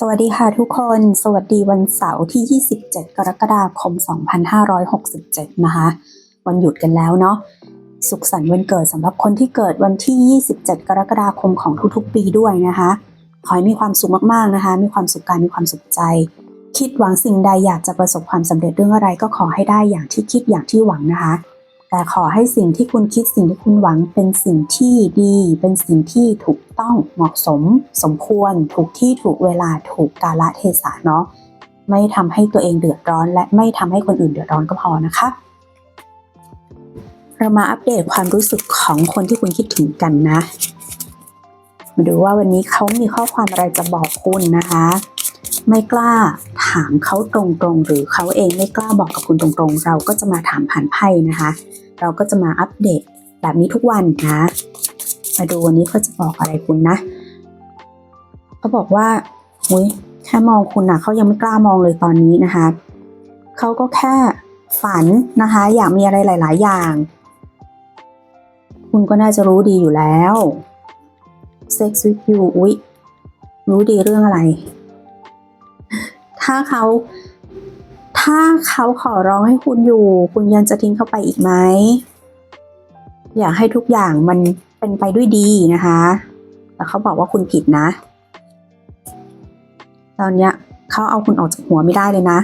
สวัสดีค่ะทุกคน สวัสดีวันเสาร์ที่ 27 กรกฎาคม 2567 นะคะ วันหยุดกันแล้วเนาะ สุขสันต์วันเกิดสำหรับคนที่เกิดวันที่ 27 กรกฎาคมของทุกๆ ปีด้วยนะคะ ขอให้มีความสุขมากๆนะคะ มีความสุขกาย มีความสุขใจ คิดหวังสิ่งใดอยากจะประสบความสำเร็จเรื่องอะไรก็ขอให้ได้อย่างที่คิดอย่างที่หวังนะคะ แต่ขอให้สิ่งที่คุณคิดสิ่งที่คุณหวังเป็นสิ่งที่ดี เป็นสิ่งที่ถูกต้องเหมาะสม สมควร ถูกที่ถูกเวลาถูกกาลเทศะเนาะไม่ทำให้ตัวเองเดือดร้อน และไม่ทำให้คนอื่นเดือดร้อนก็พอนะคะ เรามาอัปเดตความรู้สึกของคนที่คุณคิดถึงกันนะ มาดูว่าวันนี้เขามีข้อความอะไรจะบอกคุณนะคะ ไม่กล้าถามเขาตรงๆ หรือเขาเองไม่กล้าบอกกับคุณตรงๆ เราก็จะมาถามผ่านไพ่นะคะ เราก็จะมาอัปเดตแบบนี้ทุกวันนะมาดูวันนี้เขาจะบอกอะไรคุณนะเขาบอกว่าอุ้ยแค่มองคุณนะเขายังไม่กล้ามองเลยตอนนี้นะคะเขาก็แค่ฝันนะคะ อยากมีอะไรหลาย ๆ อย่าง คุณก็น่าจะรู้ดีอยู่แล้ว Sex with you อุ๊ยรู้ดีเรื่องอะไร ถ้าเขา ถ้าเขาขอร้องให้คุณอยู่ คุณยังจะทิ้งเขาไปอีกไหม อยากให้ทุกอย่างมันเป็นไปด้วยดีนะคะ แต่เขาบอกว่าคุณผิดนะ ตอนเนี้ยเขาเอาคุณออกจากหัวไม่ได้เลยนะ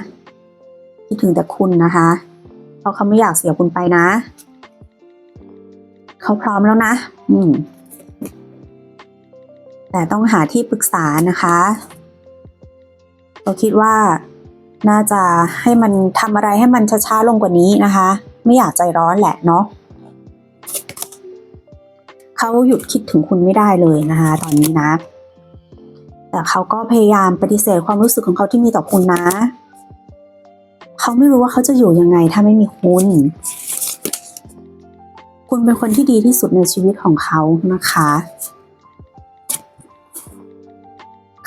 คิดถึงแต่คุณนะคะเพราะเขาไม่อยากเสียคุณไปนะ เขาพร้อมแล้วนะ อืมแต่ต้องหาที่ปรึกษานะคะ เราคิดว่าน่าจะให้มันทำอะไรให้มันช้าๆลงกว่านี้นะคะ ไม่อยากใจร้อนแหละเนาะเขาหยุดคิดถึงคุณไม่ได้เลยนะคะ ตอนนี้นะ แต่เขาก็พยายามปฏิเสธความรู้สึกของเขาที่มีต่อคุณนะ เขาไม่รู้ว่าเขาจะอยู่ยังไงถ้าไม่มีคุณ คุณเป็นคนที่ดีที่สุดในชีวิตของเขานะคะ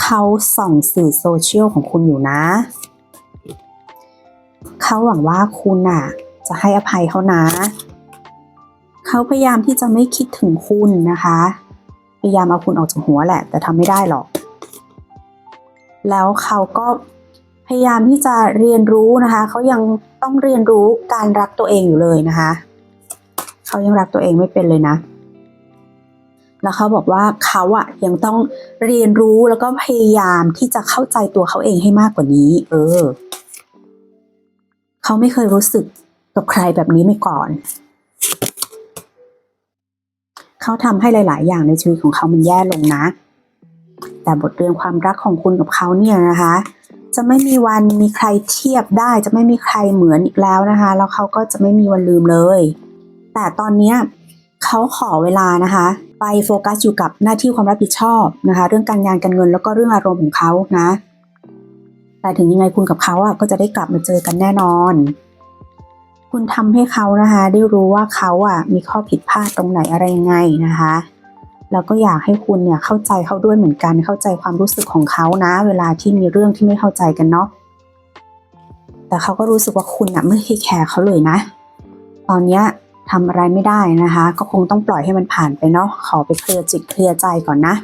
เขาส่องสื่อโซเชียลของคุณอยู่นะ เขาหวังว่าคุณน่ะ จะให้อภัยเขานะ เขาพยายามที่จะไม่คิดถึงคุณนะคะ พยายามเอาคุณออกจากหัวแหละ แต่ทำไม่ได้หรอก แล้วเขาก็พยายามที่จะเรียนรู้นะคะ เขายังต้องเรียนรู้การรักตัวเองอยู่เลยนะคะ เขายังรักตัวเองไม่เป็นเลยนะ แล้วเขาบอกว่าเขาอะยังต้องเรียนรู้แล้วก็พยายามที่จะเข้าใจตัวเขาเองให้มากกว่านี้ เออ เขาไม่เคยรู้สึกกับใครแบบนี้มาก่อน เขาทำให้หลาย ๆ อย่างในชีวิตของเขามันแย่ลงนะ แต่บทเรียนความรักของคุณกับเขาเนี่ยนะคะ จะไม่มีวันมีใครเทียบได้ จะไม่มีใครเหมือนอีกแล้วนะคะ แล้วเขาก็จะไม่มีวันลืมเลย แต่ตอนนี้เขาขอเวลานะคะ ไปโฟกัสอยู่กับหน้าที่ความรับผิดชอบนะคะ เรื่องการงานการเงินแล้วก็เรื่องอารมณ์ของเขานะ แต่ถึงยังไงคุณกับเขาอะก็จะได้กลับมาเจอกันแน่นอน คุณทำให้เขานะคะ ได้รู้ว่าเขาอะมีข้อผิดพลาดตรงไหนอะไรยังไงนะคะแล้วก็อยากให้คุณเนี่ยเข้าใจเขาด้วยเหมือนกัน เข้าใจความรู้สึกของเขานะ เวลาที่มีเรื่องที่ไม่เข้าใจกันเนาะแต่เขาก็รู้สึกว่าคุณอะไม่เคยแคร์เขาเลยนะ ตอนเนี้ย ทำอะไรไม่ได้นะคะ ก็คงต้องปล่อยให้มันผ่านไปเนาะขอไปเคลียร์จิตเคลียร์ใจก่อนนะ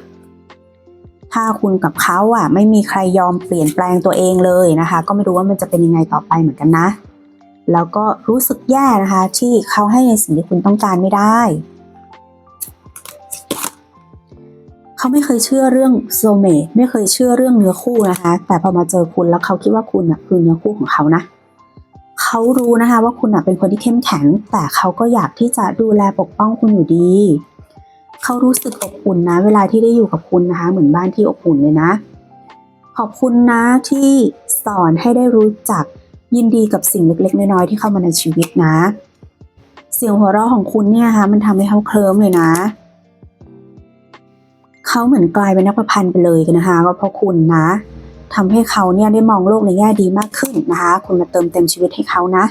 ถ้าคุณกับเขาอะไม่มีใครยอมเปลี่ยนแปลงตัวเองเลยนะคะ ก็ไม่รู้ว่ามันจะเป็นยังไงต่อไปเหมือนกันนะ แล้วก็รู้สึกแย่นะคะ ที่เขาให้ในสิ่งที่คุณต้องการไม่ได้เขาไม่เคยเชื่อเรื่องโซเมตไม่เคยเชื่อเรื่องเนื้อคู่นะคะ แต่พอมาเจอคุณแล้วเขาคิดว่าคุณอะคือเนื้อคู่ของเขานะ เขารู้นะคะว่าคุณเป็นคนที่เข้มแข็ง แต่เขาก็อยากที่จะดูแลปกป้องคุณอยู่ดี เขารู้สึกอบอุ่นนะ เวลาที่ได้อยู่กับคุณนะคะ เหมือนบ้านที่อบอุ่นเลยนะ ขอบคุณนะที่สอนให้ได้รู้จักยินดีกับสิ่งเล็ก ๆ น้อยๆที่เข้ามาในชีวิตนะ เสียงหัวเราะของคุณเนี่ยคะมันทำให้เขาเคลิ้มเลยนะเขาเหมือนกลายเป็นนักประพันธ์ไปเลยนะคะก็เพราะคุณนะ ทำให้เขาเนี่ยได้มองโลกในแง่ดีมากขึ้นนะคะ คุณมาเติมเต็มชีวิตให้เขานะ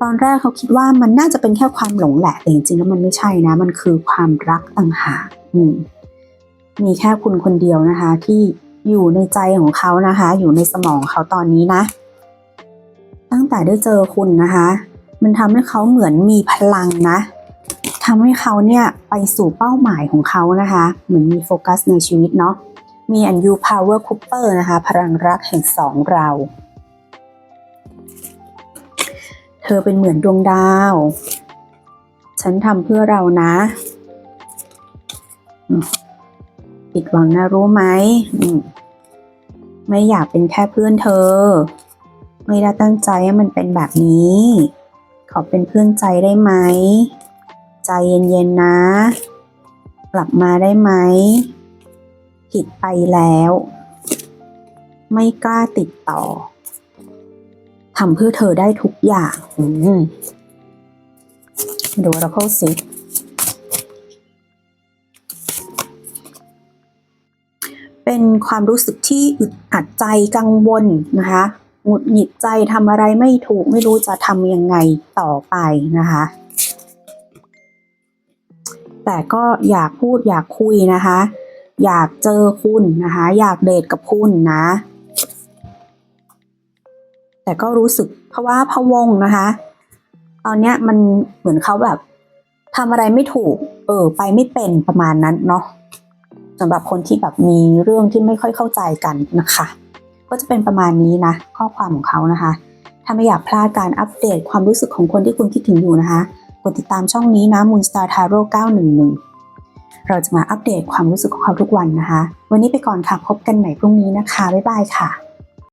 ตอนแรกเขาคิดว่ามันน่าจะเป็นแค่ความหลงแหละแต่จริงๆแล้วมันไม่ใช่นะ มันคือความรักต่างหากอืมมีแค่คุณคนเดียวนะคะ ที่อยู่ในใจของเขานะคะ อยู่ในสมองเขาตอนนี้นะ ตั้งแต่ได้เจอคุณนะคะ มันทำให้เขาเหมือนมีพลังนะทำให้เขาเนี่ยไปสู่เป้าหมายของเขานะคะ เหมือนมีโฟกัสในชีวิตเนาะ มีอันยู power cooper นะคะ พลังรักแห่งสองเรา เธอเป็นเหมือนดวงดาว ฉันทำเพื่อเรานะผิดหวังนะรู้ไหมไม่อยากเป็นแค่เพื่อนเธอ ไม่ได้ตั้งใจให้มันเป็นแบบนี้ ขอเป็นเพื่อนใจได้ไหม ใจเย็นๆนะ กลับมาได้ไหม ผิดไปแล้ว ไม่กล้าติดต่อทำเพื่อเธอได้ทุกอย่างอืดูเราเข้าสิเป็นความรู้สึกที่อึดอัดใจกังวลนะคะหงุดหงิดใจทำอะไรไม่ถูกไม่รู้จะทำยังไงต่อไปนะคะ แต่ก็อยากพูดอยากคุยนะคะ อยากเจอคุณนะคะ อยากเดทกับคุณนะ แต่ก็รู้สึกเพราะว่าพะวงนะคะ ตอนเนี้ยมันเหมือนเขาแบบทำอะไรไม่ถูก เออ ไปไม่เป็นประมาณนั้นเนาะสำหรับคนที่แบบมีเรื่องที่ไม่ค่อยเข้าใจกันนะคะ ก็จะเป็นประมาณนี้นะ ข้อความของเขานะคะ ถ้าไม่อยากพลาดการอัปเดตความรู้สึกของคนที่คุณคิดถึงอยู่นะคะ กดติดตามช่องนี้นะ Moonstar Taro 911 เราจะมาอัปเดตความรู้สึกของเขาทุกวันนะคะ วันนี้ไปก่อนค่ะ พบกันใหม่พรุ่งนี้นะคะ บ๊ายบายค่ะ